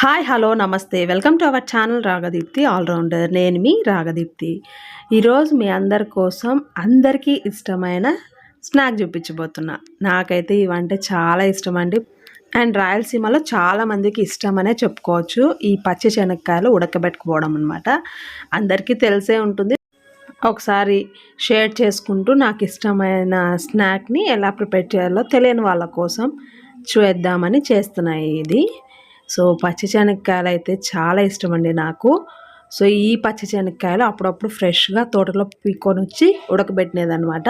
Hi hello namaste. Welcome to our channel Ragadeepthi allrounder నేను మీ రాగదీప్తి ఈరోజు మీ అందరి కోసం అందరికీ ఇష్టమైన స్నాక్ చూపించబోతున్నా. నాకైతే ఇవంటే చాలా ఇష్టం అండి అండ్ రాయలసీమలో చాలామందికి ఇష్టమనే చెప్పుకోవచ్చు. ఈ పచ్చి శనక్కాయలు ఉడకబెట్టుకోవడం అనమాట అందరికీ తెలిసే ఉంటుంది. ఒకసారి షేర్ చేసుకుంటూ నాకు ఇష్టమైన స్నాక్ని ఎలా ప్రిపేర్ చేయాలో తెలియని వాళ్ళ కోసం చూద్దామని చేస్తున్నాయి ఇది. సో పచ్చి శనక్కాయలు అయితే చాలా ఇష్టం అండి నాకు. సో ఈ పచ్చి శనక్కాయలు అప్పుడప్పుడు ఫ్రెష్గా తోటలో పీక్కొని వచ్చి ఉడకబెట్టినది అనమాట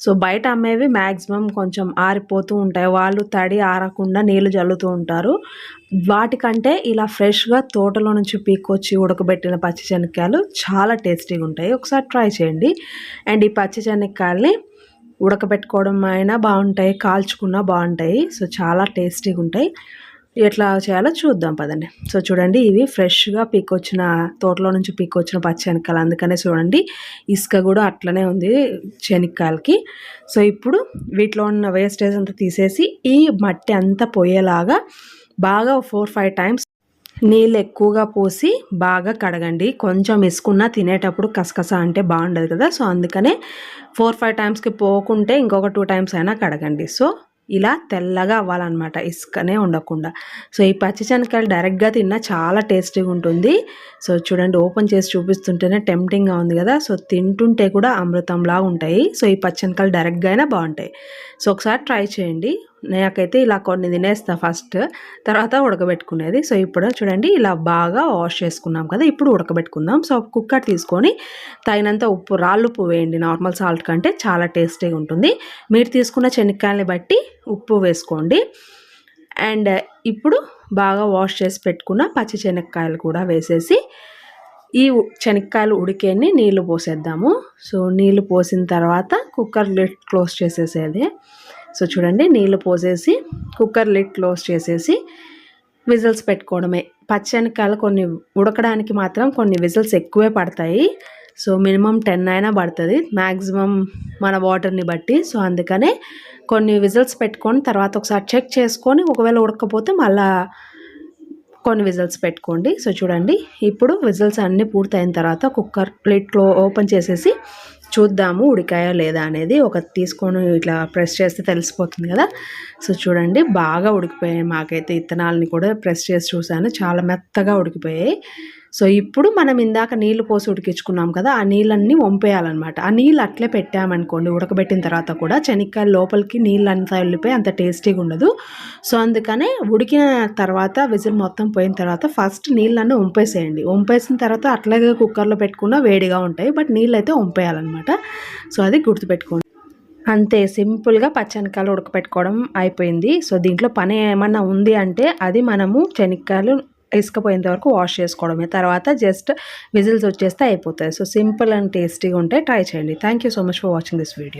సో బయట అమ్మేవి మ్యాక్సిమం కొంచెం ఆరిపోతూ ఉంటాయి. వాళ్ళు తడి ఆరకుండా నీళ్ళు జల్లుతూ ఉంటారు. వాటికంటే ఇలా ఫ్రెష్గా తోటలో నుంచి పీక్కొచ్చి ఉడకబెట్టిన పచ్చి శనక్కాయలు చాలా టేస్టీగా ఉంటాయి. ఒకసారి ట్రై చేయండి. అండ్ ఈ పచ్చి శనక్కాయల్ని ఉడకబెట్టుకోవడం అయినా బాగుంటాయి. కాల్చుకున్నా బాగుంటాయి. సో చాలా టేస్టీగా ఉంటాయి ఎట్లా చేయాలో చూద్దాం పదండి. సో చూడండి ఇవి ఫ్రెష్గా పీకొచ్చిన తోటలో నుంచి పీకొచ్చిన పచ్చి శనక్కాయలు అందుకనే చూడండి ఇసుక కూడా అట్లనే ఉంది శనక్కాయలకి సో ఇప్పుడు వీటిలో ఉన్న వేస్టేజ్ అంతా తీసేసి ఈ మట్టి అంతా పోయేలాగా బాగా ఫోర్ ఫైవ్ టైమ్స్ నీళ్ళు ఎక్కువగా పోసి బాగా కడగండి. కొంచెం ఇసుకున్న తినేటప్పుడు కసకస అంటే బాగుండదు కదా. సో అందుకనే ఫోర్ ఫైవ్ టైమ్స్కి పోకుంటే ఇంకొక టూ టైమ్స్ అయినా కడగండి. సో ఇలా తెల్లగా అవ్వాలన్నమాట ఇసుకనే ఉండకుండా. సో ఈ పచ్చిశనకాయలు డైరెక్ట్గా తిన్నా చాలా టేస్టీగా ఉంటుంది. సో చూడండి ఓపెన్ చేసి చూపిస్తుంటేనే టెంప్టింగ్గా ఉంది కదా సో తింటుంటే కూడా అమృతంలా ఉంటాయి. సో ఈ పచ్చనకాయలు డైరెక్ట్గా అయినా బాగుంటాయి. సో ఒకసారి ట్రై చేయండి. నాకైతే ఇలా కొన్ని తినేస్తా ఫస్ట్. తర్వాత ఉడకబెట్టుకునేది. సో ఇప్పుడు చూడండి ఇలా బాగా వాష్ చేసుకున్నాం కదా ఇప్పుడు ఉడకబెట్టుకుందాం. సో కుక్కర్ తీసుకొని తగినంత ఉప్పు రాళ్ళు ఉప్పు వేయండి. నార్మల్ సాల్ట్ కంటే చాలా టేస్టీగా ఉంటుంది. మీరు తీసుకున్న చెనిక్కాయలని బట్టి ఉప్పు వేసుకోండి. అండ్ ఇప్పుడు బాగా వాష్ చేసి పెట్టుకున్న పచ్చి శనక్కాయలు కూడా వేసేసి ఈ శనక్కాయలు ఉడికేని నీళ్ళు పోసేద్దాము. సో నీళ్ళు పోసిన తర్వాత కుక్కర్ లిడ్ క్లోజ్ చేసేసేది. సో చూడండి నీళ్ళు పోసేసి కుక్కర్ లిడ్ క్లోజ్ చేసేసి విజిల్స్ పెట్టుకోవడమే. పచ్చనికాయలు కొన్ని ఉడకడానికి మాత్రం కొన్ని విజిల్స్ ఎక్కువే పడతాయి. సో మినిమం టెన్ అయినా పడుతుంది. మ్యాక్సిమం మన వాటర్ని బట్టి. సో అందుకనే కొన్ని విజిల్స్ పెట్టుకొని తర్వాత ఒకసారి చెక్ చేసుకొని ఒకవేళ ఉడకపోతే మళ్ళా కొన్ని విజిల్స్ పెట్టుకోండి. సో చూడండి ఇప్పుడు విజిల్స్ అన్నీ పూర్తయిన తర్వాత కుక్కర్ ప్లేట్లో ఓపెన్ చేసేసి చూద్దాము ఉడికాయా లేదా అనేది ఒక తీసుకొని ఇట్లా ప్రెస్ చేస్తే తెలిసిపోతుంది కదా. సో చూడండి బాగా ఉడికిపోయాయి. మాకైతే ఇత్తనాలని కూడా ప్రెస్ చేసి చూసాను చాలా మెత్తగా ఉడికిపోయాయి. సో ఇప్పుడు మనం ఇందాక నీళ్ళు పోసి ఉడికించుకున్నాం కదా ఆ నీళ్ళన్నీ వంపేయాలన్నమాట. ఆ నీళ్ళు అట్లే పెట్టామనుకోండి ఉడకబెట్టిన తర్వాత కూడా చెనిక్కాయ లోపలికి నీళ్ళు అంతా వెళ్ళిపోయి అంత టేస్టీగా ఉండదు. సో అందుకనే ఉడికిన తర్వాత విజిల్ మొత్తం పోయిన తర్వాత ఫస్ట్ నీళ్ళన్నీ వంపేసేయండి. వంపేసిన తర్వాత అట్లాగే కుక్కర్లో పెట్టుకున్నా వేడిగా ఉంటాయి బట్ నీళ్ళు అయితే వంపేయాలన్నమాట. సో అది గుర్తుపెట్టుకోండి. అంతే సింపుల్గా పచ్చనికాయలు ఉడకపెట్టుకోవడం అయిపోయింది. సో దీంట్లో పని ఏమన్నా ఉంది అంటే అది మనము ఇసుకపోయేంత వరకు వాష్ చేసుకోవడమే. తర్వాత జస్ట్ విజిల్స్ వచ్చేస్తే అయిపోతాయి. సో సింపుల్ అండ్ టేస్టీగా ఉంటే ట్రై చేయండి. Thank so much for watching this video